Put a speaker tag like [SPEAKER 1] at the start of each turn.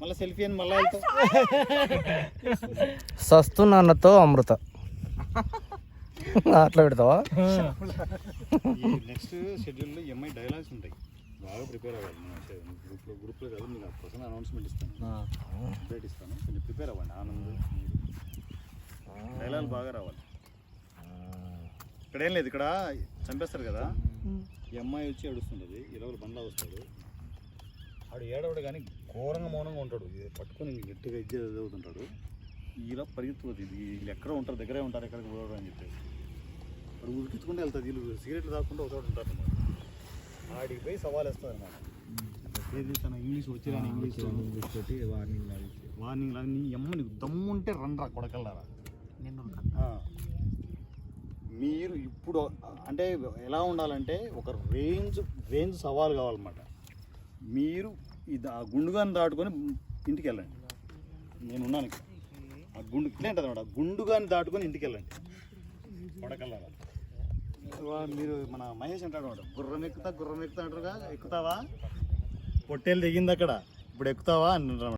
[SPEAKER 1] మళ్ళీ సెల్ఫీ అని మళ్ళీ వెళ్తాం.
[SPEAKER 2] సస్తున్నాన్నతో అమృత. అట్లా పెడతావా?
[SPEAKER 1] ఈ నెక్స్ట్ షెడ్యూల్లో ఎంఐ డైలాగ్స్ ఉంటాయి. బాగా ప్రిపేర్ అవ్వాలి. గ్రూప్లో గ్రూప్లో కాదు మీకు పర్సనల్ అనౌన్స్మెంట్ ఇస్తాను. అప్డేట్ ఇస్తాను. కొంచెం ప్రిపేర్ అవ్వండి. ఆనంద్ డైలాగ్ బాగా రావాలి. ఇక్కడ ఏం లేదు ఇక్కడ చంపేస్తారు కదా. ఈ అమ్మాయి వచ్చి ఏడుస్తుంటుంది. ఇరవై బండ్లా వస్తాడు. ఆడు ఏడవడు కానీ ఘోరంగా మౌనంగా ఉంటాడు. ఇది పట్టుకొని గట్టిగా ఇజ్జ చదువుతుంటాడు. ఇలా పరిగెత్తుతుంది ఇది వీళ్ళు ఎక్కడ ఉంటారు దగ్గరే ఉంటారు ఎక్కడికి పోవడం అని చెప్పేసి. వాడు ఉరికించుకుంటే వెళ్తుంది. వీళ్ళు సిగరెట్లు తాకుండా ఒక చోట ఉంటారు అన్నమాట. ఆడికి పోయి సవాల్ వేస్తుంది అన్నమాట. ఏది తన ఇంగ్లీష్ వచ్చి రాని ఇంగ్లీష్
[SPEAKER 2] వార్నింగ్
[SPEAKER 1] వార్నింగ్ నీ అమ్మ నీకు దమ్ముంటే రండ్రా కొడకల్లారా? ఆ. మీరు ఇప్పుడు అంటే ఎలా ఉండాలంటే ఒక రేంజ్ రేంజ్ సవాల్ కావాలన్నమాట. మీరు ఇది ఆ గుండుగాన్ని దాటుకొని ఇంటికి వెళ్ళండి నేను ఉన్నాను ఇక్కడ. ఆ గుండు ఇట్లే ఉంటుంది అనమాట ఆ గుండుగాన్ని దాటుకొని ఇంటికి వెళ్ళండి పడకల్లారా మీరు మన మహేష్ అంటాడు అన్నమాట. గుర్రం ఎక్కుతా గుర్రం ఎక్కుతా అంటారుగా. ఎక్కుతావా? పొట్టేలు దిగింది అక్కడ. ఇప్పుడు ఎక్కుతావా? అని